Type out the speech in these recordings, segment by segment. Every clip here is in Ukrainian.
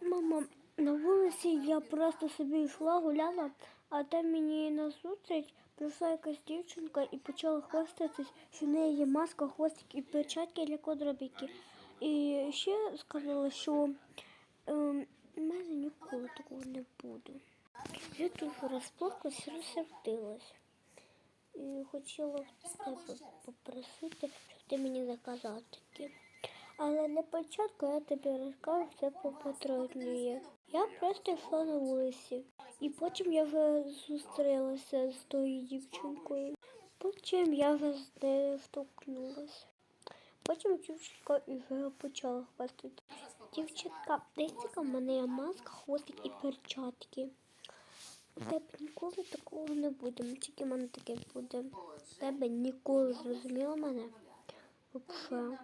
Мама, на вулиці я просто собі йшла, гуляла, а там мені назустріч прийшла якась дівчинка і почала хвастатись, що в неї є маска, хвостик і перчатки для квадробіки. І ще сказала, що ем, в мене ніколи такого не буде. Я дуже розплакалась, розсердилась. І хотіла тебе попросити, щоб ти мені заказав такі. Але для початку я тобі розкажу все по потрібніше. Я просто йшла на вулиці, і потім я вже зустрілася з тою дівчинкою. Потім я вже з нею столкнулася. Потім дівчинка вже почала хвастати. Дівчинка, десь в мене маска, хвостик і перчатки. У тебе ніколи такого не буде, тільки в мене таке буде. У тебе ніколи зрозуміла мене. Вообще.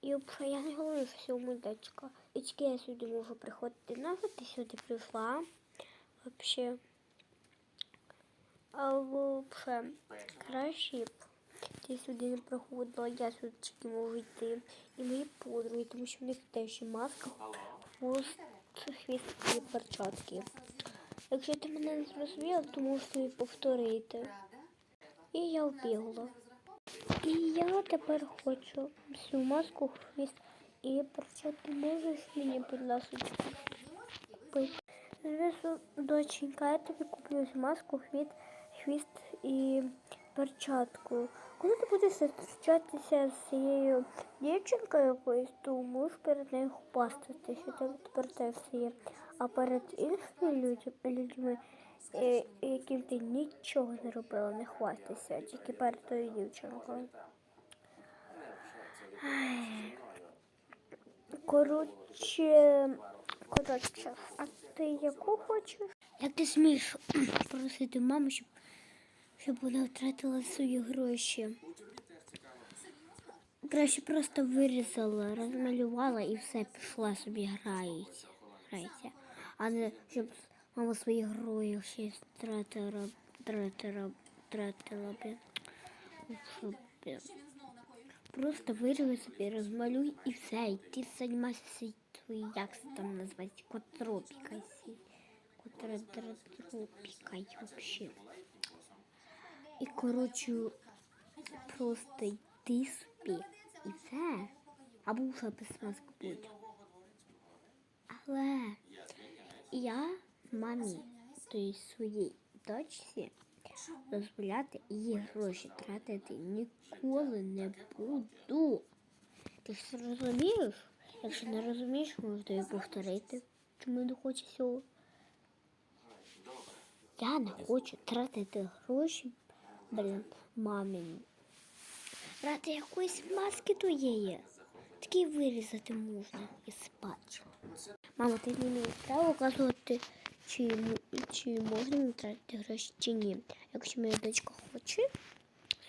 І взагалі я не говорю, що дочка. І тільки я сюди можу приходити. Нащо ти сюди прийшла? Вообще. А взагалі, краще б ти сюди не приходила, я сюди можу йти. І мої подруги, тому що в них теж є маска, хвост, хвіст і перчатки. Якщо ти мене не зрозуміла, то можеш собі повторити. І я вбігла. І я тепер хочу всю маску, хвіст і перчатки. Можеш мені, будь ласка, купити? Звісно, доченька, я тобі куплю маску, хвіст, хвіст і перчатку. Коли ти будеш зустрічатися з цією дівчинкою якоюсь, то можеш перед нею хвастатися, тепер теж все є. А перед іншими людьми, е, яким ти нічого не робила, не хвастайся, тільки перед тою дівчинкою. Коротше, коротше, а ти яку хочеш? Як ти смієш просити маму, щоб, щоб вона втратила свої гроші? Краще просто вирізала, розмалювала і все пішла собі грається. грається. А не щоб мама свої гроші втратила, втратила, втратила б. Щоб. Просто вирізи собі, розмалюй і все. І ти займайся твої, як це там називається, котропікай. Котропікай взагалі. І, коротше, просто йди собі і все. Або вже без маски будь. Але я мамі, тобто своїй дочці, дозволяти її гроші тратити ніколи не буду. Ти ж розумієш? Якщо не розумієш, можу тобі повторити, чому не цього. Я не хочу тратити гроші, блін, мамі. Ради якоїсь маски твоєї. Такі вирізати можна і спати. Мама, ти маєш права указувати, чи, чи можна мені тратити гроші, чи ні. Якщо моя дочка хоче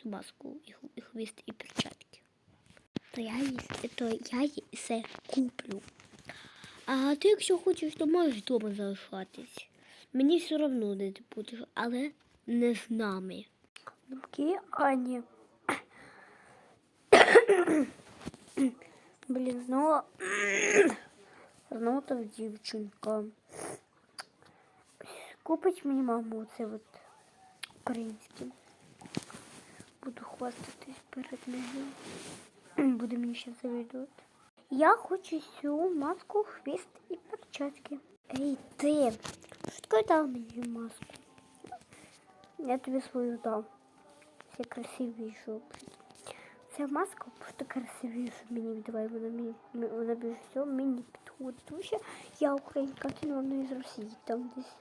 маску і, хвіст, і перчатки, то я їй, то я їй все куплю. А ти, якщо хочеш, то можеш вдома залишатись. Мені все одно де ти будеш, але не з нами. Думки Ані. Блін, знову та дівчинка. Купить мені маму оце от українське. Буду хвастатись перед нею. Буде мені ще завідувати. Я хочу цю маску, хвіст і перчатки. Ей, ти! Що дав мені маску? Я тобі свою дам. Все красивішу. Ця маска просто красивіша мені віддавай, вона мені вона більше всього мені підходить. Тому що я українка, ти вона із Росії там десь.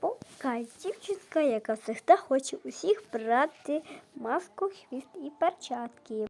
Пока дівчинка, яка завжди хоче усіх брати маску, хвіст і перчатки.